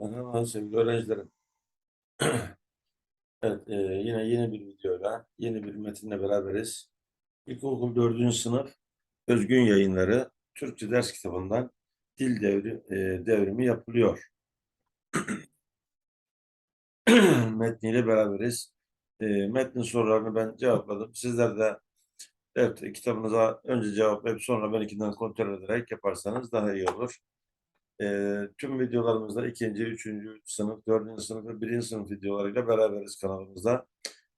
Merhaba sevgili öğrencilerim. Evet, e, yine yeni bir videoyla, yeni bir metinle beraberiz. İlkokul 4. sınıf Özgün Yayınları Türkçe ders kitabından dil devri, e, devrimi yapılıyor. Metniyle beraberiz. E, metnin sorularını ben cevapladım. Sizler de evet, kitabınıza önce cevaplayıp sonra benimkinden kontrol ederek yaparsanız daha iyi olur. Tüm videolarımızda ikinci, üçüncü sınıf, dördüncü sınıf ve birinci sınıf videolarıyla beraberiz kanalımızda.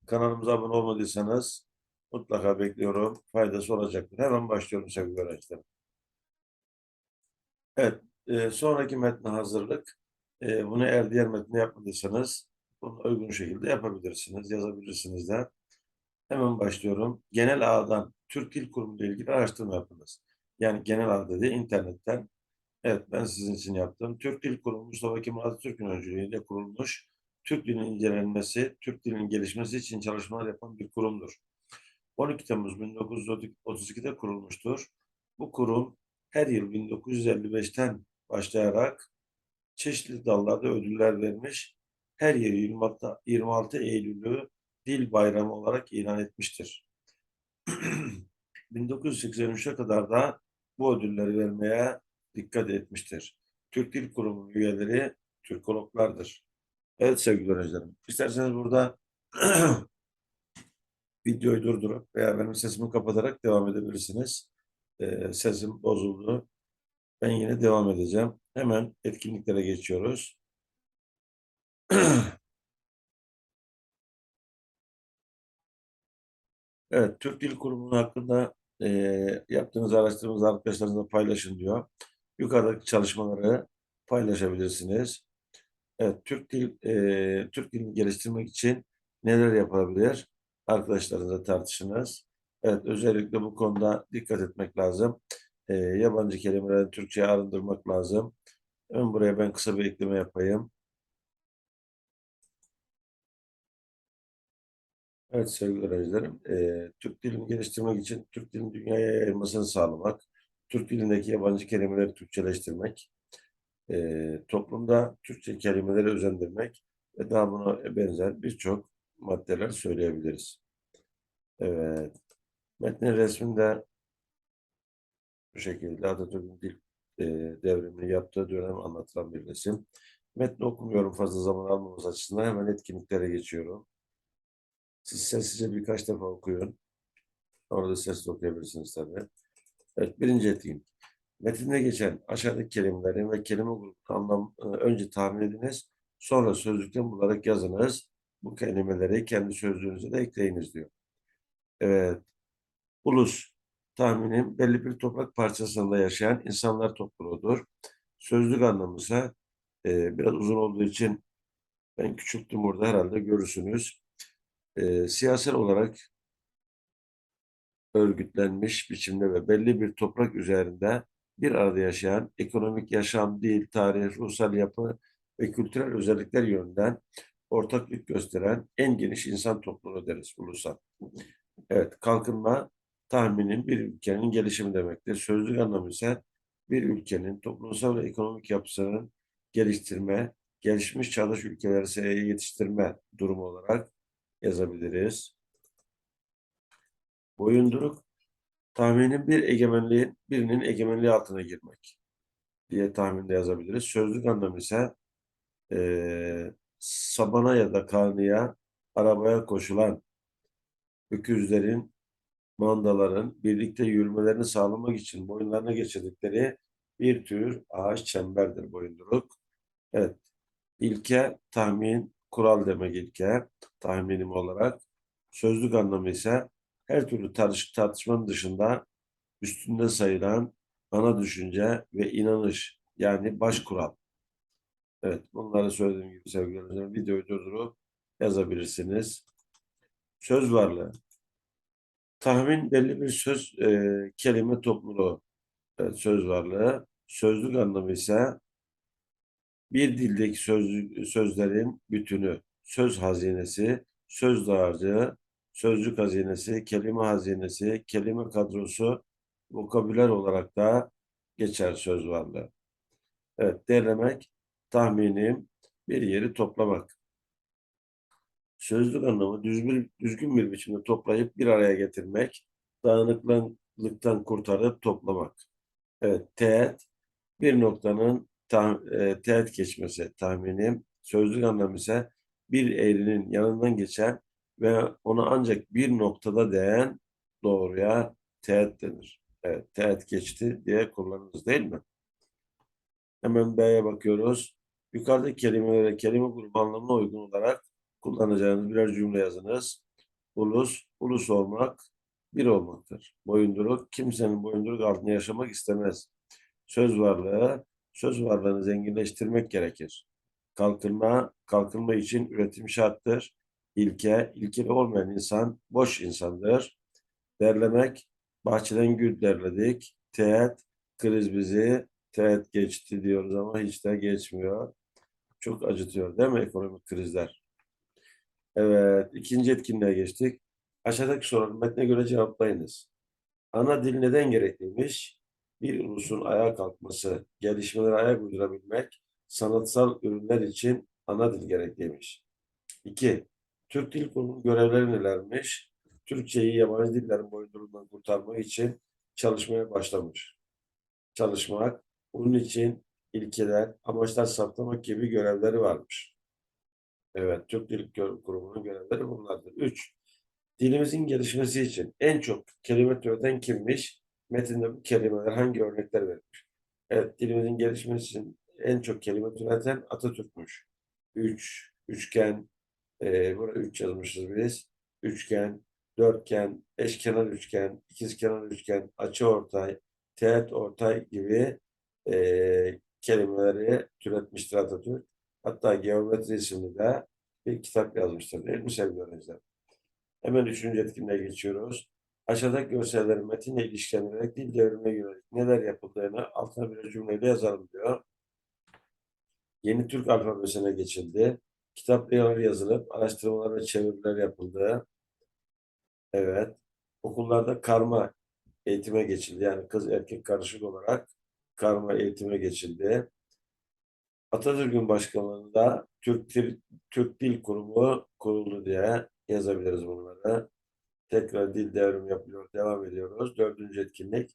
Kanalımıza abone olmadıysanız mutlaka bekliyorum. Faydası olacaktır. Hemen başlıyorum sevgili öğrencilerim. Evet, e, sonraki metne hazırlık. E, bunu eğer diğer metni yapmadıysanız bunu uygun şekilde yapabilirsiniz, yazabilirsiniz de. Hemen başlıyorum. Genel ağdan Türk Dil Kurumu ile ilgili araştırma yapınız. Yani genel ağ dedi internetten Evet, ben sizin için yaptım. Türk Dil Kurumu Mustafa Kemal Atatürk'ün öncülüğüyle kurulmuş, Türk dilinin incelenmesi, Türk dilinin gelişmesi için çalışmalar yapan bir kurumdur. 12 Temmuz 1932'de kurulmuştur. Bu kurum her yıl 1955'ten başlayarak çeşitli dallarda ödüller vermiş, her yıl 26, 26 Eylül'ü Dil Bayramı olarak ilan etmiştir. 1983'e kadar da bu ödülleri vermeye dikkat etmiştir. Türk Dil Kurumu üyeleri Türkologlardır. Evet sevgili öğrencilerim. İsterseniz burada videoyu durdurup veya benim sesimi kapatarak devam edebilirsiniz. Ee, sesim bozuldu. Ben yine devam edeceğim. Hemen etkinliklere geçiyoruz. Evet, Türk Dil Kurumu hakkında e, yaptığınız araştırmanızı arkadaşlarınızla paylaşın diyor. Yukarıdaki çalışmaları paylaşabilirsiniz. Evet, Türk dil e, Türk dilini geliştirmek için neler yapılabilir? Arkadaşlarınızla tartışınız. Evet, özellikle bu konuda dikkat etmek lazım. E, yabancı kelimeleri Türkçe'ye arındırmak lazım. Ön buraya ben kısa bir ekleme yapayım. Evet sevgili öğrencilerim, e, Türk dilini geliştirmek için Türk dilinin dünyaya yayılmasını sağlamak, Türk dilindeki yabancı kelimeleri Türkçeleştirmek, e, toplumda Türkçe kelimeleri özendirmek ve daha buna benzer birçok maddeler söyleyebiliriz. Evet, metnin resminde bu şekilde Atatürk'ün dil e, devrimini yaptığı dönem anlatılan bir resim. Metni okumuyorum fazla zaman almamız açısından hemen etkinliklere geçiyorum. Siz sessizce birkaç defa okuyun. Orada sesli okuyabilirsiniz tabii. Evet, birinci etkinlik. Metinde geçen aşağıdaki kelimelerin ve kelime grubunun anlam e, önce tahmin ediniz, sonra sözlükten bularak yazınız. Bu kelimeleri kendi sözlüğünüze de ekleyiniz diyor. Evet. Ulus tahminim belli bir toprak parçasında yaşayan insanlar topluluğudur. Sözlük anlamı ise e, biraz uzun olduğu için ben küçülttüm burada herhalde görürsünüz. E, siyasal olarak örgütlenmiş biçimde ve belli bir toprak üzerinde bir arada yaşayan ekonomik yaşam, dil, tarih, ruhsal yapı ve kültürel özellikler yönünden ortaklık gösteren en geniş insan topluluğu deriz ulusal. Evet, kalkınma tahminin bir ülkenin gelişimi demektir. Sözlük anlamı ise bir ülkenin toplumsal ve ekonomik yapısının geliştirme, gelişmiş çağdaş ülkeleri yetiştirme durumu olarak yazabiliriz. Boyunduruk tahminin bir egemenliğin birinin egemenliği altına girmek diye tahminde yazabiliriz. Sözlük anlamı ise e, sabana ya da karnıya arabaya koşulan öküzlerin, mandaların birlikte yürümelerini sağlamak için boyunlarına geçirdikleri bir tür ağaç çemberdir boyunduruk. Evet, ilke tahmin, kural demek ilke, tahminim olarak. Sözlük anlamı ise her türlü tartış tartışmanın dışında üstünde sayılan ana düşünce ve inanış yani baş kural. Evet bunları söylediğim gibi sevgili öğrenciler videoyu durdurup yazabilirsiniz. Söz varlığı. Tahmin belli bir söz e, kelime topluluğu. Evet, söz varlığı. Sözlük anlamı ise bir dildeki sözlük, sözlerin bütünü, söz hazinesi, söz dağarcığı, sözcük hazinesi, kelime hazinesi, kelime kadrosu, vokabüler olarak da geçer söz varlığı. Evet, derlemek tahminim bir yeri toplamak. Sözlük anlamı düz düzgün bir biçimde toplayıp bir araya getirmek, dağınıklıktan kurtarıp toplamak. Evet, teğet bir noktanın ta, e, teğet geçmesi tahminim. Sözlük anlamı ise bir eğrinin yanından geçen ve ona ancak bir noktada değen doğruya teğet denir. Evet, teğet geçti diye kullanırız değil mi? Hemen B'ye bakıyoruz. Yukarıdaki kelimelere kelime grubu anlamına uygun olarak kullanacağınız birer cümle yazınız. Ulus, ulus olmak, bir olmaktır. Boyunduruk, kimsenin boyunduruk altında yaşamak istemez. Söz varlığı, söz varlığını zenginleştirmek gerekir. Kalkınma, kalkınma için üretim şarttır. İlke, ilkeli olmayan insan boş insandır. Derlemek, bahçeden gül derledik. Teğet, kriz bizi, teğet geçti diyoruz ama hiç de geçmiyor. Çok acıtıyor değil mi ekonomik krizler? Evet, ikinci etkinliğe geçtik. Aşağıdaki soruları metne göre cevaplayınız. Ana dil neden gerekliymiş? Bir ulusun ayağa kalkması, gelişmelere ayak uydurabilmek, sanatsal ürünler için ana dil gerekliymiş. 2. Türk Dil Kurumu'nun görevleri nelermiş? Türkçeyi yabancı dillerin boyundurulundan kurtarmak için çalışmaya başlamış. Çalışmak, bunun için ilkeler, amaçlar saptamak gibi görevleri varmış. Evet, Türk Dil Kurumu'nun görevleri bunlardır. 3. Dilimizin gelişmesi için en çok kelime türeten kimmiş? Metinde bu kelimeler hangi örnekler verilmiş? Evet, dilimizin gelişmesi için en çok kelime türeten Atatürk'müş. Üç, üçgen, e, buraya üç yazmışız biz. Üçgen, dörtgen, eşkenar üçgen, ikizkenar üçgen, açıortay, teğet ortay gibi e, kelimeleri türetmiştir Atatürk. Hatta geometri isimli de bir kitap yazmıştır değil mi sevgili öğrenciler? Hemen üçüncü etkinliğe geçiyoruz. Aşağıdaki görsellerin metinle ilişkilenerek dil devrimine yönelik neler yapıldığını altına bir cümleyle yazalım diyor. Yeni Türk alfabesine geçildi. Kitaplar yazılıp araştırmalar ve çeviriler yapıldı. Evet. Okullarda karma eğitime geçildi. Yani kız erkek karışık olarak karma eğitime geçildi. Atatürk'ün başkanlığında Türk Dil, Türk Dil Kurumu kuruldu diye yazabiliriz bunları. Tekrar dil devrim yapıyor, devam ediyoruz. Dördüncü etkinlik.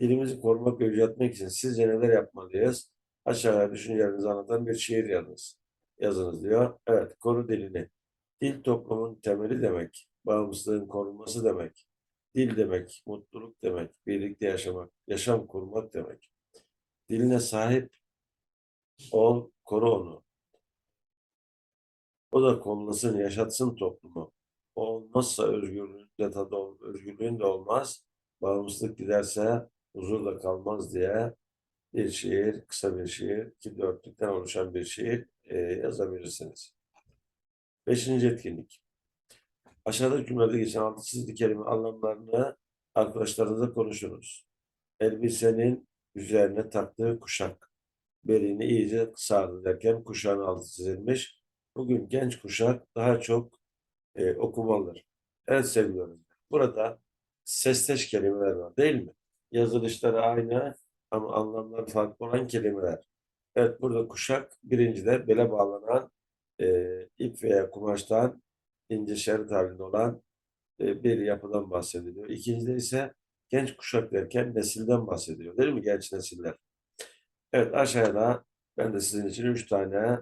Dilimizi korumak ve yüceltmek için sizce neler yapmalıyız? Aşağıya düşüncelerinizi anlatan bir şiir yazınız. Yazınız diyor. Evet, koru dilini. Dil toplumun temeli demek. Bağımsızlığın korunması demek. Dil demek, mutluluk demek, birlikte yaşamak, yaşam kurmak demek. Diline sahip ol, koru onu. O da kollasın, yaşatsın toplumu. O olmazsa özgürlüğün de tadı, özgürlüğün de olmaz. Bağımsızlık giderse huzur da kalmaz diye bir şiir, kısa bir şiir, iki dörtlükten oluşan bir şiir e, yazabilirsiniz. Beşinci etkinlik. Aşağıda cümlede geçen altı çizili kelime anlamlarını arkadaşlarınızla konuşunuz. Elbisenin üzerine taktığı kuşak. Belini iyice kısardı derken kuşağın altı çizilmiş. Bugün genç kuşak daha çok e, okumalıdır. Sevgili öğrenciler. Burada sesteş kelimeler var değil mi? Yazılışları aynı ama anlamları farklı olan kelimeler. Evet burada kuşak birincide bele bağlanan e, ip veya kumaştan ince şerit halinde olan e, bir yapıdan bahsediliyor. İkincide ise genç kuşak derken nesilden bahsediyor değil mi? Genç nesiller. Evet aşağıda ben de sizin için üç tane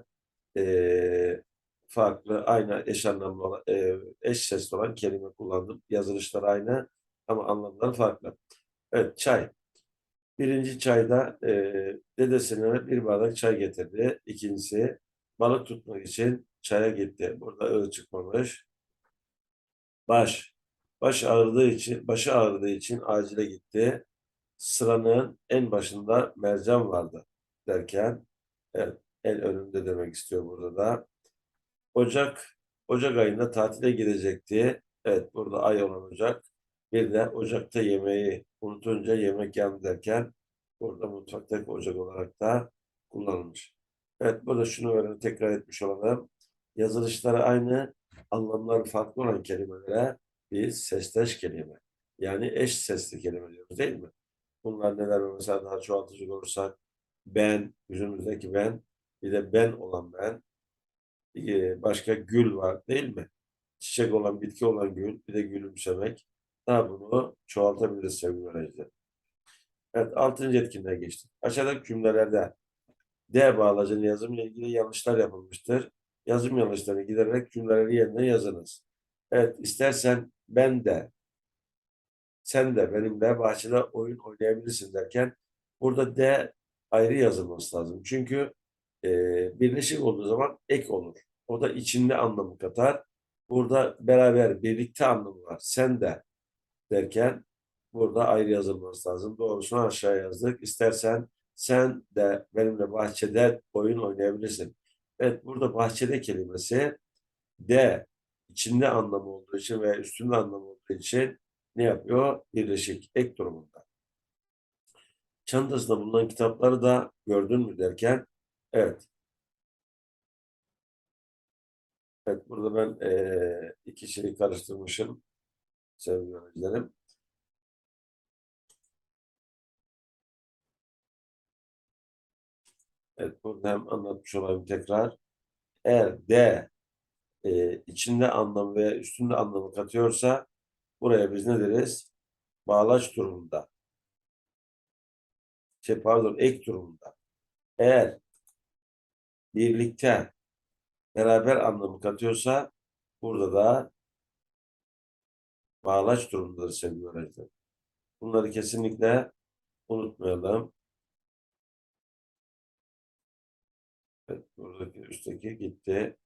e, farklı aynı eş anlamlı olan, e, eş sesli olan kelime kullandım. Yazılışlar aynı ama anlamları farklı. Evet çay. Birinci çayda e, dedesine bir bardak çay getirdi. İkincisi balık tutmak için çaya gitti. Burada ı çıkmamış. Baş. Baş ağrıdığı için, başı ağrıdığı için acile gitti. Sıranın en başında mercan vardı derken evet, en önünde demek istiyor burada da. Ocak, Ocak ayında tatile gidecekti. Evet burada ay olan Ocak. Bir de Ocak'ta yemeği unutunca yemek yandı derken burada mutfaktaki Ocak olarak da kullanılmış. Evet burada şunu öğrenip tekrar etmiş olalım. Yazılışları aynı, anlamları farklı olan kelimelere biz sesleş kelime. Yani eş sesli kelime diyoruz değil mi? Bunlar neler? Mesela daha çoğaltıcı olursak ben, yüzümüzdeki ben, bir de ben olan ben, e, başka gül var değil mi? Çiçek olan, bitki olan gül, bir de gülümsemek. Daha bunu çoğaltabiliriz sevgili öğrenciler. Evet, altıncı etkinliğe geçtik. Aşağıdaki cümlelerde D bağlacının yazımıyla ilgili yanlışlar yapılmıştır. Yazım yanlışlarını gidererek cümleleri yerine yazınız. Evet, istersen ben de, sen de benimle bahçede oyun oynayabilirsin derken burada D ayrı yazılması lazım. Çünkü e, birleşik olduğu zaman ek olur. O da içinde anlamı katar. Burada beraber, birlikte anlamı var. Sen de derken burada ayrı yazılması lazım. Doğrusunu aşağı yazdık. İstersen sen de benimle bahçede oyun oynayabilirsin. Evet burada bahçede kelimesi de içinde anlamı olduğu için ve üstünde anlamı olduğu için ne yapıyor? Birleşik, ek durumunda. Çantasında bulunan kitapları da gördün mü derken evet. Evet burada ben eee iki şeyi karıştırmışım sevgili öğrencilerim. Evet burada hem anlatmış olayım tekrar. Eğer D e, içinde anlamı veya üstünde anlamı katıyorsa buraya biz ne deriz? Bağlaç durumunda. Şey pardon ek durumunda. Eğer birlikte beraber anlamı katıyorsa burada da bağlaç durumundadır sevgili öğrenciler. Bunları kesinlikle unutmayalım. Evet, buradaki üstteki gitti.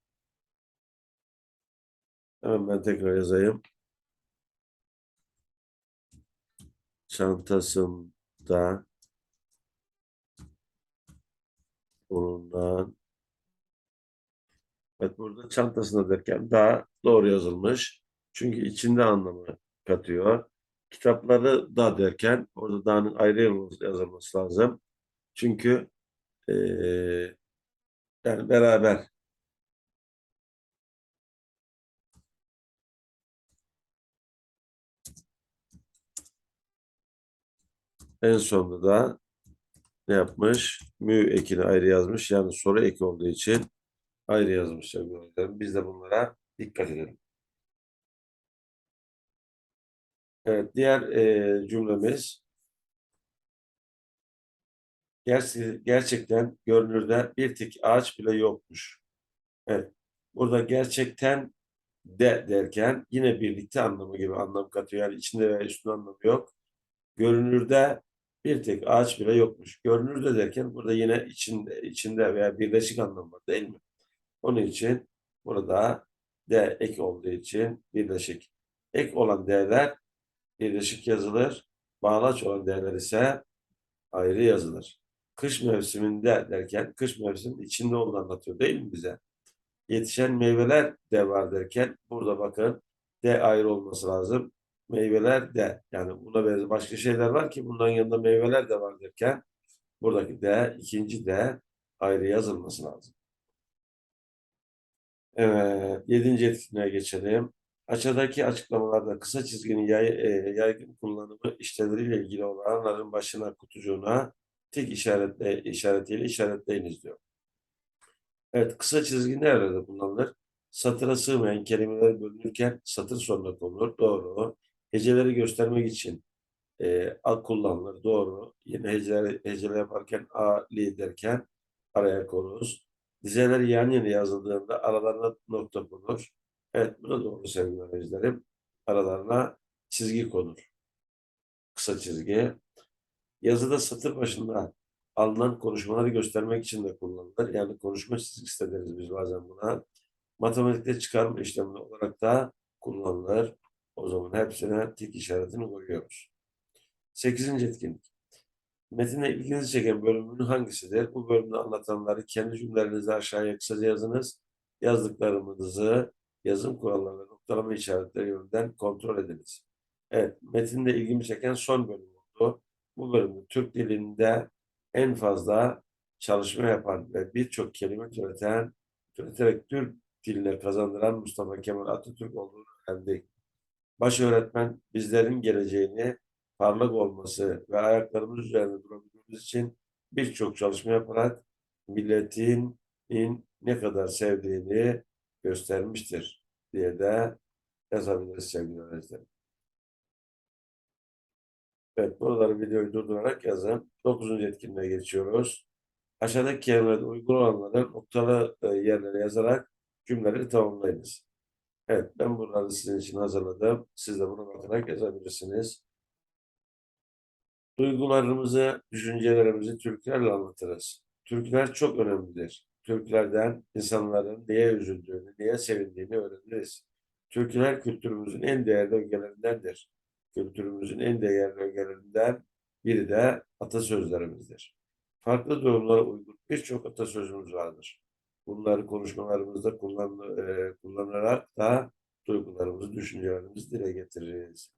Hemen ben tekrar yazayım. Çantasında bulunan Evet burada çantasında derken daha doğru yazılmış. Çünkü içinde anlamı katıyor. Kitapları da derken orada da'nın ayrı yazılması lazım. Çünkü eee yani beraber en sonunda da ne yapmış? Mü ekini ayrı yazmış. Yani soru eki olduğu için ayrı yazmış. Biz de bunlara dikkat edelim. Evet, diğer e, cümlemiz Ger- gerçekten görünürde bir tek ağaç bile yokmuş. Evet, burada gerçekten de derken yine birlikte anlamı gibi anlam katıyor. Yani içinde ve üstünde anlamı yok. Görünürde bir tek ağaç bile yokmuş. Görünürde derken burada yine içinde, içinde veya birleşik anlamı var değil mi? Onun için burada de ek olduğu için birleşik. Ek olan değerler birleşik yazılır. Bağlaç olan değerler ise ayrı yazılır. Kış mevsiminde derken kış mevsiminin içinde olduğunu anlatıyor değil mi bize? Yetişen meyveler de var derken burada bakın de ayrı olması lazım. Meyveler de yani buna benzer başka şeyler var ki bunların yanında meyveler de var derken buradaki de ikinci de ayrı yazılması lazım. Evet, yedinci etkinliğe geçelim. Aşağıdaki açıklamalarda kısa çizginin yay, e, yaygın kullanımı işlevleriyle ilgili olanların başına kutucuğuna tik işaretle, işaretiyle işaretleyiniz diyor. Evet, kısa çizgi nerede kullanılır? Satıra sığmayan kelimeler bölünürken satır sonuna konulur. Doğru. Heceleri göstermek için e, a kullanılır. Doğru. Yine heceler, heceler yaparken a, li derken araya konuruz. Dizeler yan yana yazıldığında aralarına nokta konur. Evet bu da doğru sevgili öğrencilerim. Aralarına çizgi konur. Kısa çizgi. Yazıda satır başında alınan konuşmaları göstermek için de kullanılır. Yani konuşma çizgisi de deriz biz bazen buna. Matematikte çıkarma işlemi olarak da kullanılır. O zaman hepsine tik işaretini koyuyoruz. Sekizinci etkinlik. Metinde ilginizi çeken bölümünün hangisidir? Bu bölümde anlatanları kendi cümlelerinizde aşağıya kısaca yazınız. Yazdıklarınızı yazım kuralları ve noktalama işaretleri yönünden kontrol ediniz. Evet, metinde ilgimi çeken son bölüm oldu. Bu bölümde Türk dilinde en fazla çalışma yapan ve birçok kelime türeten, türeterek Türk diline kazandıran Mustafa Kemal Atatürk olduğunu öğrendik. Baş öğretmen bizlerin geleceğini parlak olması ve ayaklarımız üzerinde durabilmemiz için birçok çalışma yaparak milletin ne kadar sevdiğini göstermiştir diye de yazabiliriz sevgili öğrencilerim. Evet, buraları videoyu durdurarak yazın. Dokuzuncu etkinliğe geçiyoruz. Aşağıdaki kelimelerde uygun olanları noktalı e, yerlere yazarak cümleleri tamamlayınız. Evet, ben bunları sizin için hazırladım. Siz de buna bakarak yazabilirsiniz. Duygularımızı, düşüncelerimizi türkülerle anlatırız. Türküler çok önemlidir. Türkülerden insanların niye üzüldüğünü, niye sevindiğini öğreniriz. Türküler kültürümüzün en değerli ögelerindendir. Kültürümüzün en değerli ögelerinden biri de atasözlerimizdir. Farklı durumlara uygun birçok atasözümüz vardır. Bunları konuşmalarımızda kullan, e, kullanarak da duygularımızı, düşüncelerimizi dile getiririz.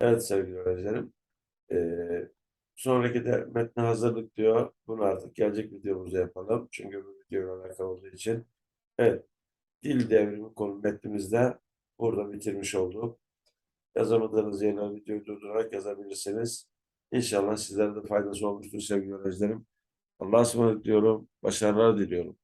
Evet sevgili öğrencilerim, ee, sonraki de metne hazırlık diyor. Bunu artık gelecek videomuzda yapalım. Çünkü bu videoyla alakalı olduğu için. Evet. Dil devrimi konu metnimizde burada bitirmiş olduk. Yazamadığınız yerler videoyu durdurarak yazabilirsiniz. İnşallah sizlere de faydası olmuştur sevgili öğrencilerim. Allah'a ısmarladık diyorum. Başarılar diliyorum.